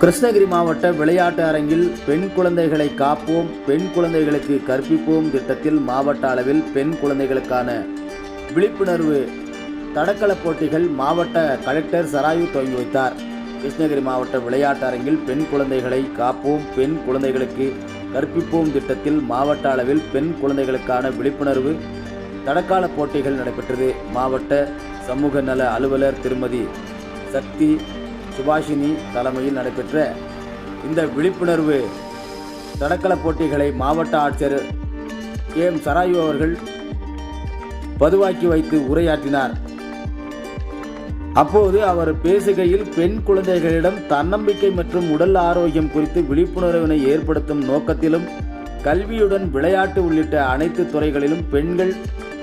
கிருஷ்ணகிரி மாவட்ட விளையாட்டு அரங்கில் பெண் குழந்தைகளை காப்போம் பெண் குழந்தைகளுக்கு கற்பிப்போம் திட்டத்தில் மாவட்ட அளவில் பெண் குழந்தைகளுக்கான விழிப்புணர்வு தடகள போட்டிகள் மாவட்ட கலெக்டர் சராயு துவங்கி வைத்தார். கிருஷ்ணகிரி மாவட்ட விளையாட்டு அரங்கில் பெண் குழந்தைகளை காப்போம் பெண் குழந்தைகளுக்கு கற்பிப்போம் திட்டத்தில் மாவட்ட அளவில் பெண் குழந்தைகளுக்கான விழிப்புணர்வு தடக்கால போட்டிகள் நடைபெற்றது. மாவட்ட சமூக நல அலுவலர் திருமதி சக்தி சுபாஷினி தலைமையில் நடைபெற்ற இந்த விழிப்புணர்வு தடக்கல போட்டிகளை மாவட்ட ஆட்சியர் கே எம் சராயு அவர்கள் பதுவாக்கி வைத்து உரையாற்றினார். அப்போது அவர் பேசுகையில் பெண் குழந்தைகளிடம் தன்னம்பிக்கை மற்றும் உடல் ஆரோக்கியம் குறித்து விழிப்புணர்வினை ஏற்படுத்தும் நோக்கத்திலும் கல்வியுடன் விளையாட்டு உள்ளிட்ட அனைத்து துறைகளிலும் பெண்கள்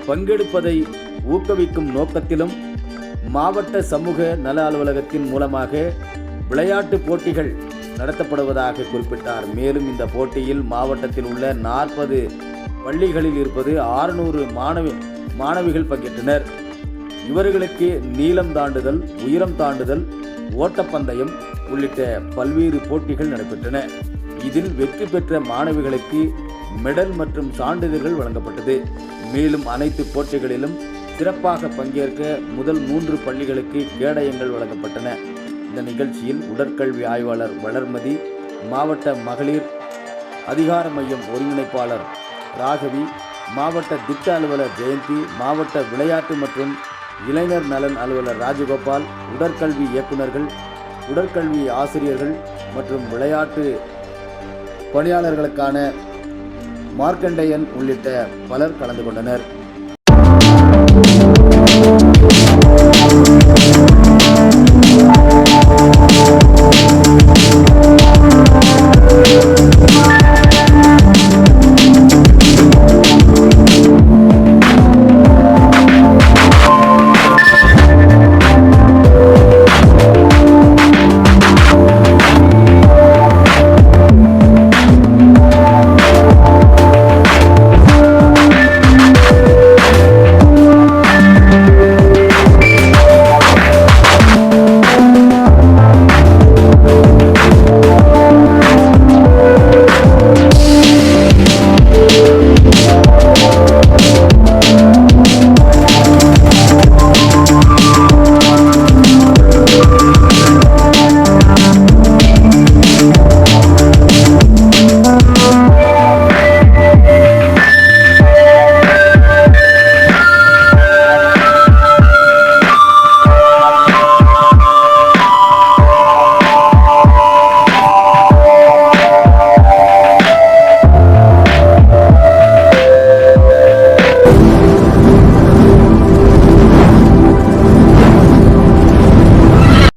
பங்கெடுப்பதை ஊக்குவிக்கும் நோக்கத்திலும் மாவட்ட சமூக நல அலுவலகத்தின் மூலமாக விளையாட்டு போட்டிகள் நடத்தப்படுவதாக குறிப்பிட்டார். மேலும் இந்த போட்டியில் மாவட்டத்தில் உள்ள நாற்பது பள்ளிகளில் இருப்பது ஆறுநூறு மாணவி மாணவிகள் பங்கேற்றனர். இவர்களுக்கு நீளம் தாண்டுதல் உயரம் தாண்டுதல் ஓட்டப்பந்தயம் உள்ளிட்ட பல்வேறு போட்டிகள் நடைபெற்றன. இதில் வெற்றி பெற்ற மாணவிகளுக்கு மெடல் மற்றும் சான்றிதழ்கள் வழங்கப்பட்டது. மேலும் அனைத்து போட்டிகளிலும் சிறப்பாக பங்கேற்க முதல் மூன்று பள்ளிகளுக்கு கேடயங்கள் வழங்கப்பட்டன. இந்த நிகழ்ச்சியில் உடற்கல்வி ஆய்வாளர் வளர்மதி மாவட்ட மகளிர் அதிகார மையம் ஒருங்கிணைப்பாளர் ராகவி மாவட்ட திட்ட அலுவலர் ஜெயந்தி மாவட்ட விளையாட்டு மற்றும் இளைஞர் நலன் அலுவலர் ராஜகோபால் உடற்கல்வி இயக்குநர்கள் உடற்கல்வி ஆசிரியர்கள் மற்றும் விளையாட்டு பணியாளர்களுக்கான மார்க்கண்டையன் உள்ளிட்ட பலர் கலந்து கொண்டனர்.